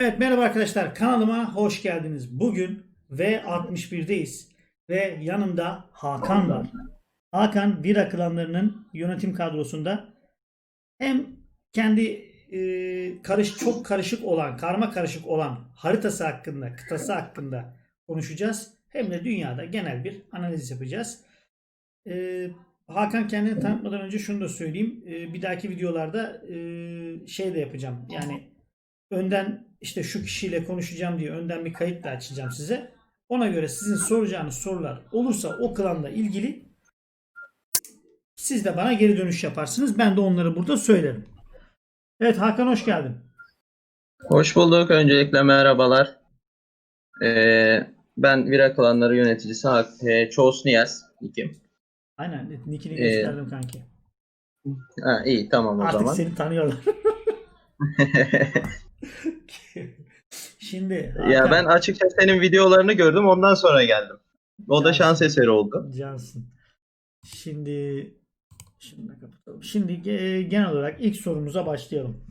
Evet merhaba arkadaşlar kanalıma hoş geldiniz. Bugün V61'deyiz ve yanımda Hakan var. Hakan Vira klanlarının yönetim kadrosunda hem kendi e, karış çok karışık olan, karma karışık olan haritası hakkında, kıtası hakkında konuşacağız. Hem de dünyada genel bir analiz yapacağız. E, Hakan kendini tanıtmadan önce şunu da söyleyeyim. E, bir dahaki videolarda e, şey de yapacağım. Yani önden işte şu kişiyle konuşacağım diye önden bir kayıt da açacağım size. Ona göre sizin soracağınız sorular olursa o klanla ilgili siz de bana geri dönüş yaparsınız. Ben de onları burada söylerim. Evet Hakan hoş geldin. Hoş bulduk. Öncelikle merhabalar. Ee, ben Vira Klanları yöneticisi Hak- e, Çoğus Niyaz. Nikim. Aynen nickini Ee, gösterdim kanki. Ha, iyi tamam o Artık zaman. seni tanıyorlar. Şimdi Ya Hakan, ben açıkçası senin videolarını gördüm ondan sonra geldim. O da şans eseri oldu. Cansın. Şimdi da kapatalım. Şimdi ge- genel olarak ilk sorumuza başlayalım.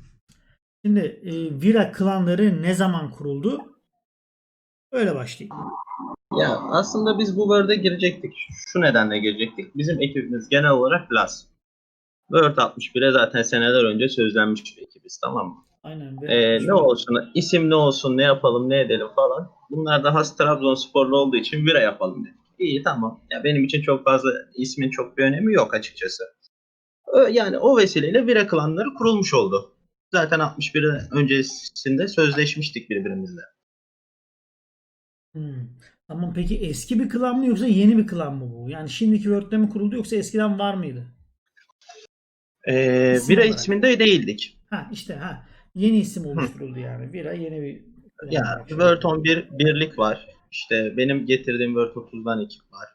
Şimdi e, Vira klanları ne zaman kuruldu? Öyle başlayayım. Ya aslında biz bu World'e girecektik. Şu nedenle girecektik. Bizim ekibimiz genel olarak Plus. World 61'e zaten seneler önce sözlenmiş bir ekibiz tamam mı? Aynen. Ee, ne olsun, isim ne olsun, ne yapalım, ne edelim falan. Bunlar da has Trabzonsporlu olduğu için Vira yapalım dedik. İyi tamam. Ya benim için çok fazla ismin çok bir önemi yok açıkçası. Yani o vesileyle Vira klanları kurulmuş oldu. Zaten 61 öncesinde sözleşmiştik birbirimizle. Hmm. Tamam peki eski bir klan mı yoksa yeni bir klan mı bu? Yani şimdiki World'de mi kuruldu yoksa eskiden var mıydı? Ee, İsim Vira olarak. isminde değildik. Ha işte ha yeni isim oluşturuldu yani. Vira yeni bir Ya. World 11 birlik var. İşte benim getirdiğim World 30'dan ekip var.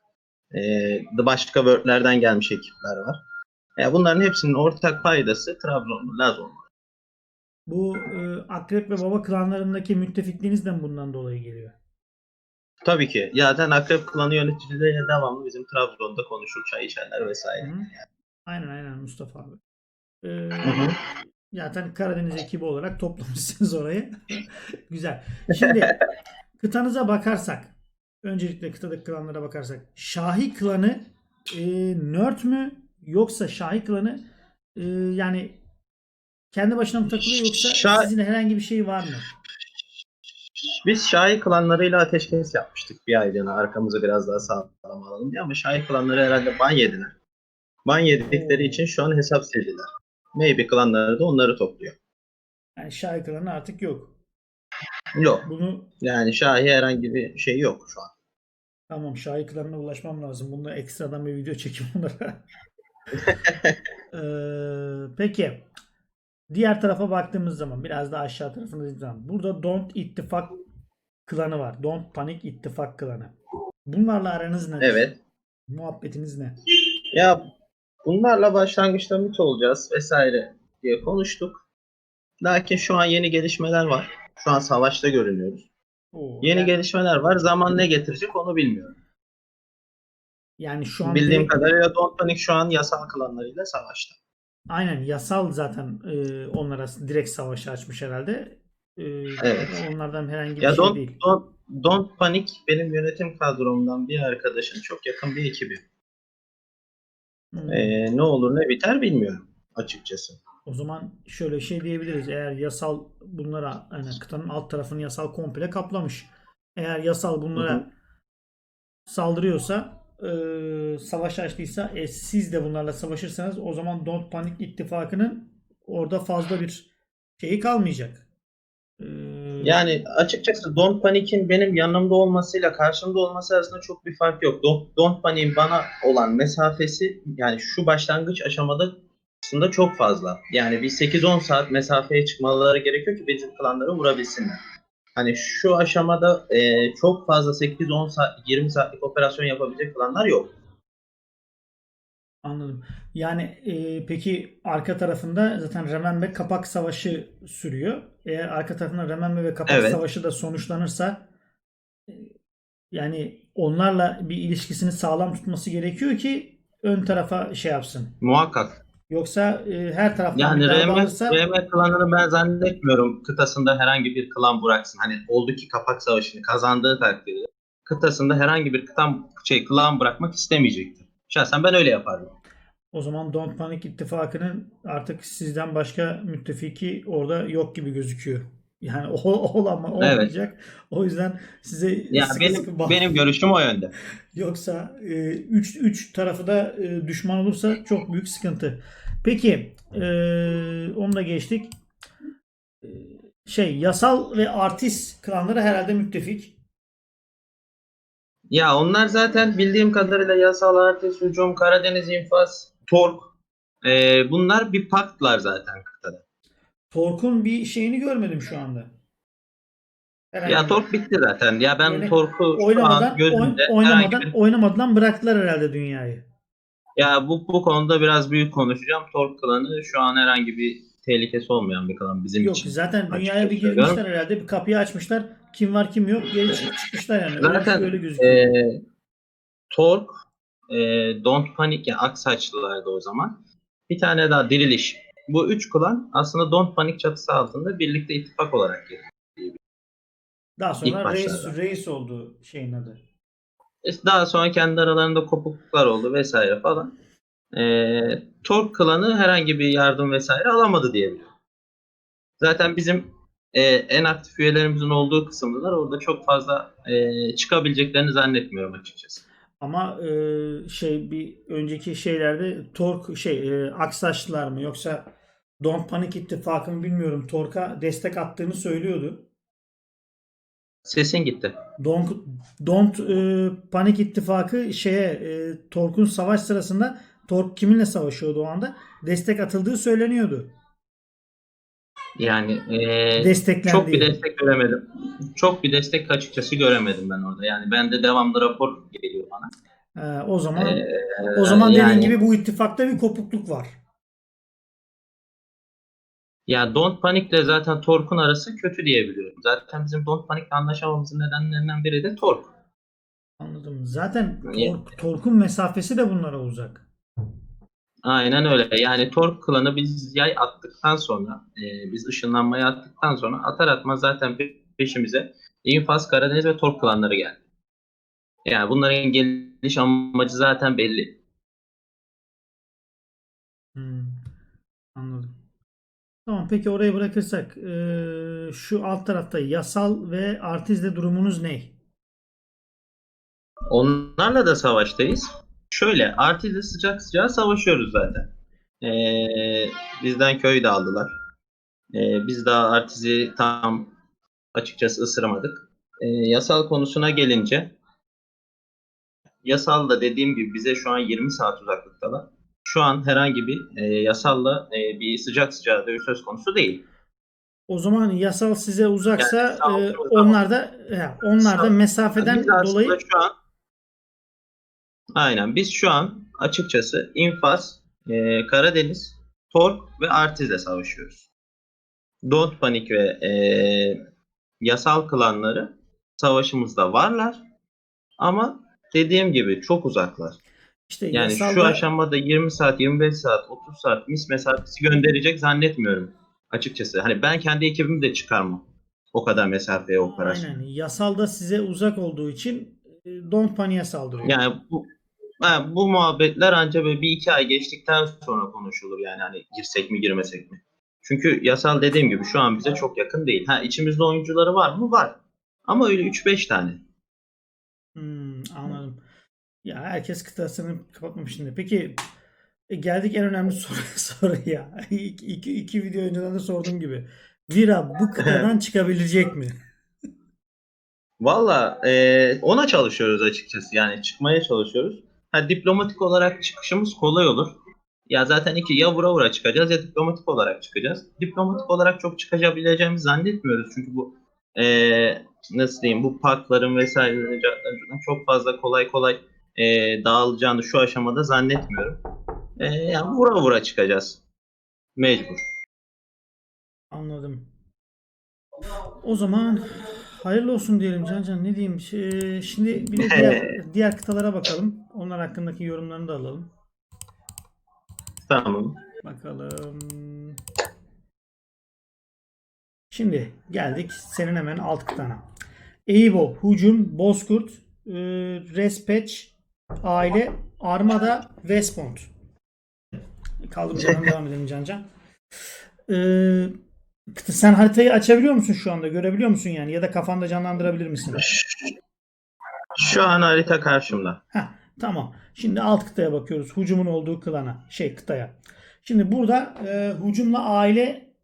Ee, başka World'lerden gelmiş ekipler var. Ya bunların hepsinin ortak paydası Trabzonlu, Laz olmak. Bu e, Akrep ve Baba klanlarındaki müttefikliğiniz de mi bundan dolayı geliyor? Tabii ki. Zaten Akrep klanı yöneticileriyle devamlı bizim Trabzon'da konuşur, çay içerler vesaire. Hı. Aynen aynen Mustafa abi. Ee, Hı hı. Zaten Karadeniz ekibi olarak toplamışsınız orayı. Güzel. Şimdi kıtanıza bakarsak öncelikle kıtadaki klanlara bakarsak Şahi klanı e, nerd mü yoksa Şahi klanı e, yani kendi başına mı takılıyor yoksa Şah- sizin herhangi bir şey var mı? Biz Şahi klanlarıyla ateşkes yapmıştık bir aylığına. Arkamızı biraz daha sağlam alalım diye ama Şahi klanları herhalde ban yediler. Ban yedikleri için şu an hesap sildiler. Maybe klanları da onları topluyor. Yani Şahi klanı artık yok. Yok. Bunu Yani Şahi herhangi bir şey yok şu an. Tamam Şahi klanına ulaşmam lazım. Bunda ekstradan bir video çekeyim onlara. Ee, peki. Diğer tarafa baktığımız zaman biraz daha aşağı tarafına zaman burada Don't İttifak klanı var. Don't Panic İttifak klanı. Bunlarla aranız nedir? Evet. Muhabbetiniz ne? Ya bunlarla başlangıçta mit olacağız vesaire diye konuştuk. Lakin şu an yeni gelişmeler var. Şu an savaşta görünüyoruz. Oo, Yeni yani, gelişmeler var. Zaman ne getirecek onu bilmiyorum. yani şu an Bildiğim direkt- kadarıyla Don't Panic şu an yasal klanlarıyla savaşta. aynen yasal zaten e, onlara direkt savaşı açmış herhalde. E, Evet. Onlardan herhangi bir Ya şey Don't, değil. Don't, Don't Panic benim yönetim kadromdan bir arkadaşın çok yakın bir ekibi. Hmm. Ee, ne olur ne biter bilmiyorum açıkçası. O zaman şöyle şey diyebiliriz. Eğer yasal bunlara hani kıtanın alt tarafını yasal komple kaplamış. Eğer yasal bunlara Hı hı. saldırıyorsa e, savaş açtıysa e, siz de bunlarla savaşırsanız o zaman Don't Panic ittifakının orada fazla bir şeyi kalmayacak. Yani açıkçası Don't Panic'in benim yanımda olmasıyla karşımda olması arasında çok bir fark yok. Don't, Don't Panic'in bana olan mesafesi yani şu başlangıç aşamada aslında çok fazla. Yani bir 8-10 saat mesafeye çıkmaları gerekiyor ki bizim klanları vurabilsinler. Hani şu aşamada e, çok fazla 8-10 saat, 20 saatlik operasyon yapabilecek klanlar yok. Anladım. Yani e, peki arka tarafında zaten Remembe Kapak Savaşı sürüyor. Eğer arka tarafında Remembe ve Kapak Evet. Savaşı da sonuçlanırsa e, yani onlarla bir ilişkisini sağlam tutması gerekiyor ki ön tarafa şey yapsın. Muhakkak. Yoksa e, her taraftan Yani RM, alırsa RM klanını ben zannetmiyorum kıtasında herhangi bir klan bıraksın. Hani oldu ki kapak savaşını kazandığı takdirde kıtasında herhangi bir klan, şey, klan bırakmak istemeyecektir. Şahsen ben öyle yapardım. O zaman Don't Panic ittifakının artık sizden başka müttefiki orada yok gibi gözüküyor. Yani o, olan olmayacak. O yüzden size Yani sıkı benim sıkı benim görüşüm o yönde. Yoksa 3 3 tarafı da e, düşman olursa çok büyük sıkıntı. Peki e, onu da geçtik. E, şey yasal ve artist klanları herhalde müttefik. Ya onlar zaten bildiğim kadarıyla yasal artist, hücum, Karadeniz infaz, tork ee, bunlar bir paktlar zaten kıtada. Tork'un bir şeyini görmedim şu anda. Herhangi Ya bir- tork bitti zaten. Ya ben Yani torku oynamadan an gözümde oynamadan bir oynamadan bıraktılar herhalde dünyayı. Ya bu bu konuda biraz büyük konuşacağım. Tork klanı şu an herhangi bir tehlikesi olmayan bir klan bizim Yok için. zaten Açıkça dünyaya bir söylüyorum. girmişler herhalde. Bir kapıyı açmışlar. Kim var kim yok geri çık- çıkmışlar yani. Öyle, Zaten öyle gözüküyor. e, Tork, e, Don't Panic yani Aksaçlılardı o zaman. Bir tane daha Diriliş. Bu üç klan aslında Don't Panic çatısı altında birlikte ittifak olarak geliyor. Daha ilk sonra reis, başlarda. reis oldu şeyin adı. İşte Daha sonra kendi aralarında kopukluklar oldu vesaire falan. E, Tork klanı herhangi bir yardım vesaire alamadı diye biliyorum. Zaten bizim e, en aktif üyelerimizin olduğu kısımdalar. Orada çok fazla e, çıkabileceklerini zannetmiyorum açıkçası. Ama e, şey bir önceki şeylerde Tork şey e, Aksaçlılar mı yoksa Don't Panic ittifakı mı bilmiyorum. Tork'a destek attığını söylüyordu. Sesin gitti. Don't, Don't e, Panic ittifakı şeye e, Tork'un savaş sırasında Tork kiminle savaşıyordu o anda? Destek atıldığı söyleniyordu. Yani e, çok bir destek göremedim. Çok bir destek açıkçası göremedim ben orada. Yani bende devamlı rapor geliyor bana. E, o zaman Ee, o zaman dediğin yani- gibi bu ittifakta bir kopukluk var. Ya Don't Panic'le zaten Tork'un arası kötü diyebiliyorum. Zaten bizim Don't Panic'le anlaşamamızın nedenlerinden biri de Tork. Anladım. Zaten? Tork, Tork'un mesafesi de bunlara uzak. Aynen öyle. Yani Tork klanı biz yay attıktan sonra, e, biz ışınlanmayı attıktan sonra atar atmaz zaten pe- peşimize İnfaz, Karadeniz ve Tork klanları geldi. Yani bunların geliş amacı zaten belli. Hmm, anladım. Tamam peki orayı bırakırsak eee, şu alt tarafta yasal ve artizde durumunuz ne? Onlarla da savaştayız. Şöyle Artiz'le sıcak sıcağa savaşıyoruz zaten. Ee, bizden köy de aldılar. Ee, biz daha Artiz'i tam açıkçası ısıramadık. Ee, yasal konusuna gelince yasal da dediğim gibi bize şu an 20 saat uzaklıktalar. Şu an herhangi bir e, yasalla e, bir sıcak sıcağa dövüş söz konusu değil. O zaman yasal size uzaksa Yani olsun, onlar da ya, onlar da mesafeden aslında dolayı şu an aynen biz şu an açıkçası İnfaz, e, Karadeniz, Tork ve Artiz'le savaşıyoruz. Don't Panic ve e, yasal klanları savaşımızda varlar ama dediğim gibi çok uzaklar. işte Yani şu yasalda aşamada 20 saat, 25 saat, 30 saat mis mesafesi gönderecek zannetmiyorum açıkçası. Hani ben kendi ekibimi de çıkarmam o kadar mesafeye operasyon. aynen yasalda size uzak olduğu için eee, Don't Panic'e saldırıyor. Yani bu bu muhabbetler ancak böyle bir iki ay geçtikten sonra konuşulur yani hani girsek mi girmesek mi? Çünkü yasal dediğim gibi şu an bize çok yakın değil. Ha içimizde oyuncuları var mı? Var. Ama öyle 3-5 tane. Hmm, anladım. Ya herkes kıtasını kapatmamış şimdi. Peki e, geldik en önemli soru, soruya. İki, iki, iki video önceden de sorduğum gibi. Vira bu kıtadan çıkabilecek mi? Valla e, ona çalışıyoruz açıkçası. Yani çıkmaya çalışıyoruz. Ha, diplomatik olarak çıkışımız kolay olur. Ya zaten iki ya vura vura çıkacağız ya diplomatik olarak çıkacağız. Diplomatik olarak çok çıkabileceğimizi zannetmiyoruz. Çünkü bu e, nasıl diyeyim bu parkların vesairelerin çok fazla kolay kolay e, dağılacağını şu aşamada zannetmiyorum. E, yani vura vura çıkacağız. Mecbur. Anladım. O zaman hayırlı olsun diyelim Can Can. Ne diyeyim? Şimdi bir de diğer, diğer kıtalara bakalım. Onlar hakkındaki yorumlarını da alalım. Tamam. Bakalım. Şimdi geldik senin hemen alt kıtana. Eibo, Hucum, Bozkurt, e, Respeç, Aile, Armada, Westpont. Kaldı buradan devam edelim Can Can. E, sen haritayı açabiliyor musun şu anda? Görebiliyor musun yani? Ya da kafanda canlandırabilir misin? Şu an harita karşımda. Heh, tamam. Şimdi alt kıtaya bakıyoruz. Hucumun olduğu klana. Şey kıtaya. Şimdi burada e, hucumla aile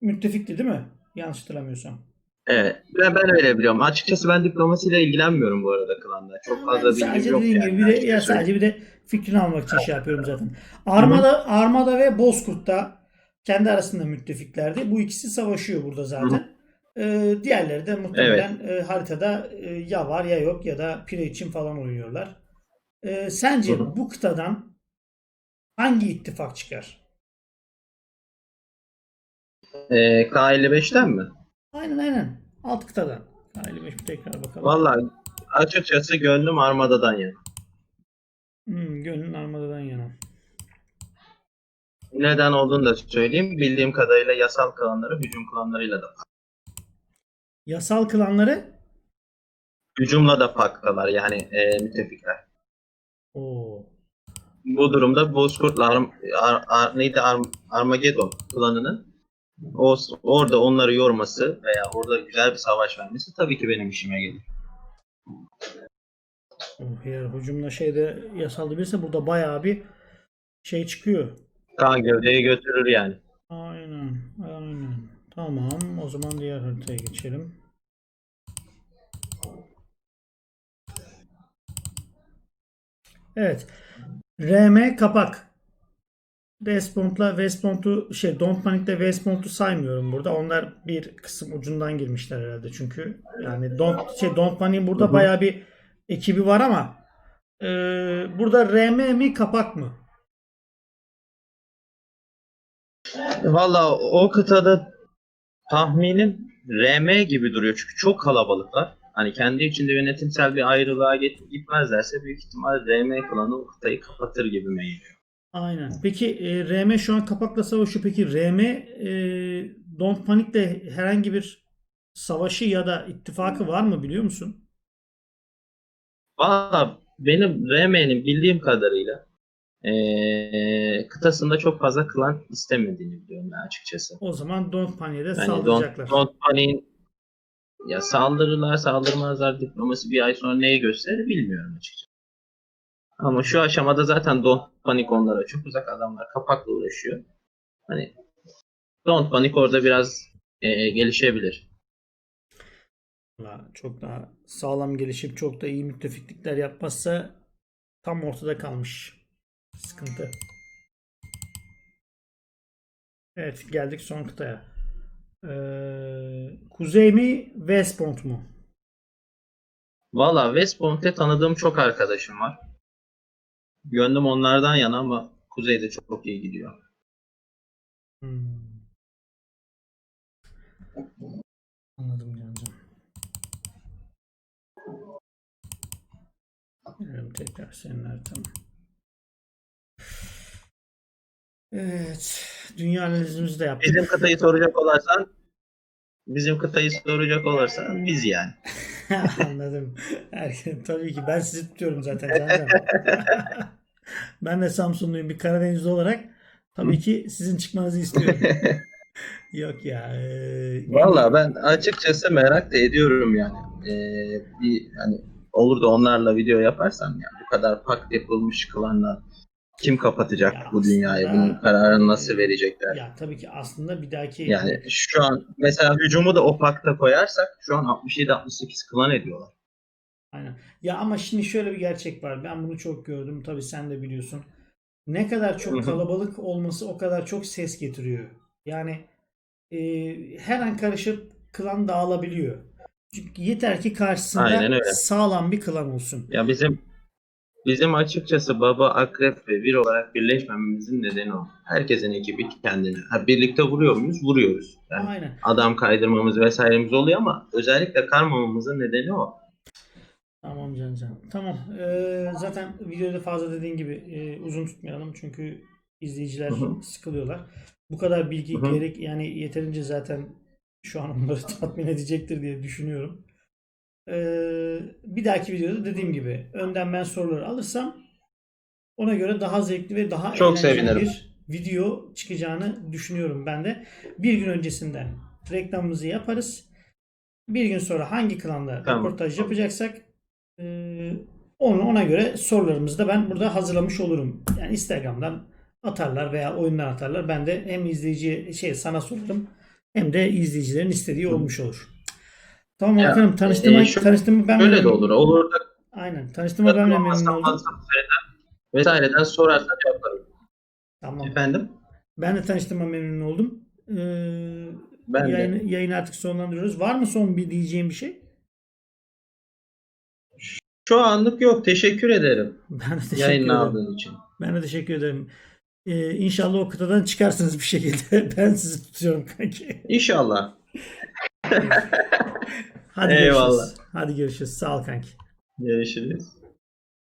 müttefikti değil mi? Yanlış hatırlamıyorsam. Evet. Ben, ben öyle biliyorum. Açıkçası ben diplomasiyle ilgilenmiyorum bu arada klanda. Çok fazla Ben bilgim sadece yok dediğim yani. gibi bir de, ya sadece bir de fikrini almak için şey yapıyorum zaten. Armada Armada ve Bozkurt'ta kendi arasında müttefiklerdi. Bu ikisi savaşıyor burada zaten. E, diğerleri de muhtemelen e, haritada e, ya var ya yok ya da pire için falan oynuyorlar. E, sence hı. bu kıtadan hangi ittifak çıkar? Ee, K55'ten mi? Aynen aynen. Alt kıtadan. Haydi bir tekrar bakalım. Vallahi açıkçası gönlüm Armada'dan yana. Hmm, gönlün armadadan yana. Neden olduğunu da söyleyeyim. Bildiğim kadarıyla yasal klanları hücum klanlarıyla da Yasal klanları hücumla da paktalar yani e, müttefikler. Oo. Bu durumda Bozkurt'la Arm, Ar, Ar- neydi Arm, Armageddon klanının o, orada onları yorması veya orada güzel bir savaş vermesi tabii ki benim işime gelir. Oh, eğer hücumla şeyde yasal değilse burada bayağı bir şey çıkıyor. Kan gövdeyi götürür yani. Aynen. Aynen. Tamam. O zaman diğer haritaya geçelim. Evet. RM kapak. Westpont'la Westpont'u şey Don't Panic'le Westpont'u saymıyorum burada. Onlar bir kısım ucundan girmişler herhalde çünkü yani Don't şey Don't Panic'in burada Hı hı. bayağı bir ekibi var ama e, burada RM mi kapak mı? Valla o kıtada tahminim RM gibi duruyor çünkü çok kalabalıklar. Hani kendi içinde yönetimsel bir ayrılığa git- gitmezlerse büyük ihtimal RM klanı o kıtayı kapatır gibi geliyor. Aynen. Peki e, RM şu an kapakla savaşıyor. Peki RM e, Don't Panic'le herhangi bir savaşı ya da ittifakı var mı biliyor musun? Valla benim RM'nin bildiğim kadarıyla eee, kıtasında çok fazla klan istemediğini biliyorum ben açıkçası. O zaman Don't Panic'e de Yani saldıracaklar. Don't, Don't Panic'in ya saldırırlar saldırmazlar diplomasi bir ay sonra neyi gösterir bilmiyorum açıkçası. Ama şu aşamada zaten Don't Panic onlara çok uzak adamlar kapakla uğraşıyor. Hani Don't Panic orada biraz eee, gelişebilir. Çok daha sağlam gelişip çok da iyi müttefiklikler yapmazsa tam ortada kalmış. Sıkıntı. Evet geldik son kıtaya. Ee, Kuzey mi Westpont mu? Valla West Point'te tanıdığım çok arkadaşım var. Gönlüm onlardan yana ama Kuzey'de çok, çok iyi gidiyor. Hmm. Anladım Cancan. Gelelim tekrar senin haritanı. Evet. Dünya analizimizi de yaptık. Bizim kıtayı soracak olursan bizim kıtayı soracak olursan biz yani. Anladım. Erken, tabii ki ben sizi tutuyorum zaten Cancan. ben de Samsunluyum bir Karadenizli olarak. Tabii ki sizin çıkmanızı istiyorum. Yok ya. e, Valla ben açıkçası merak da ediyorum yani. Ee, bir hani olur da onlarla video yaparsam yani bu kadar pakt yapılmış klanlar kim kapatacak Ya bu dünyayı? aslında- Bunun kararını nasıl verecekler? Ya tabii ki aslında bir dahaki Yani şu an mesela hücumu da o pakta koyarsak şu an 67-68 klan ediyorlar. Aynen. Ya ama şimdi şöyle bir gerçek var. Ben bunu çok gördüm. Tabii sen de biliyorsun. Ne kadar çok kalabalık olması o kadar çok ses getiriyor. Yani e, her an karışıp klan dağılabiliyor. Çünkü yeter ki karşısında sağlam bir klan olsun. Ya bizim bizim açıkçası baba, akrep ve bir olarak birleşmememizin nedeni o. Herkesin ekibi kendine. Ha, birlikte vuruyor muyuz? Vuruyoruz. Yani Aynen. adam kaydırmamız vesairemiz oluyor ama özellikle karmamamızın nedeni o. Tamam Can Can. Tamam. Ee, zaten videoda fazla dediğin gibi e, uzun tutmayalım çünkü İzleyiciler Hı hı. sıkılıyorlar. Bu kadar bilgi Hı hı. gerek yani yeterince zaten şu an onları tatmin edecektir diye düşünüyorum. Ee, bir dahaki videoda dediğim gibi önden ben soruları alırsam ona göre daha zevkli ve daha Çok eğlenceli sevinirim. bir video çıkacağını düşünüyorum ben de. Bir gün öncesinden reklamımızı yaparız. Bir gün sonra hangi klanda Tamam. röportaj yapacaksak e, onu ona göre sorularımızı da ben burada hazırlamış olurum. Yani Instagram'dan atarlar veya oyundan atarlar. Ben de hem izleyici şey sana sorarım hem de izleyicilerin istediği olmuş olur. Tamam Ya, bakalım tanıştığıma, e, şu- tanıştığıma ben Öyle de olur. Olur da Aynen. Tanıştığıma ben de memnun oldum. Vesaireden sorarsan yaparım. Tamam. Efendim? Ben de tanıştığıma memnun oldum. Ee, Ben de. yayını, yayını artık sonlandırıyoruz. Var mı son bir diyeceğim bir şey? Şu anlık yok. Teşekkür ederim. Ben de teşekkür Yayını ederim. aldığın için. Ben de teşekkür ederim. Ee, inşallah o kıtadan çıkarsınız bir şekilde. Ben sizi tutuyorum kanki. İnşallah. Hadi Eyvallah. görüşürüz. Hadi görüşürüz. Sağ ol kanki. Görüşürüz.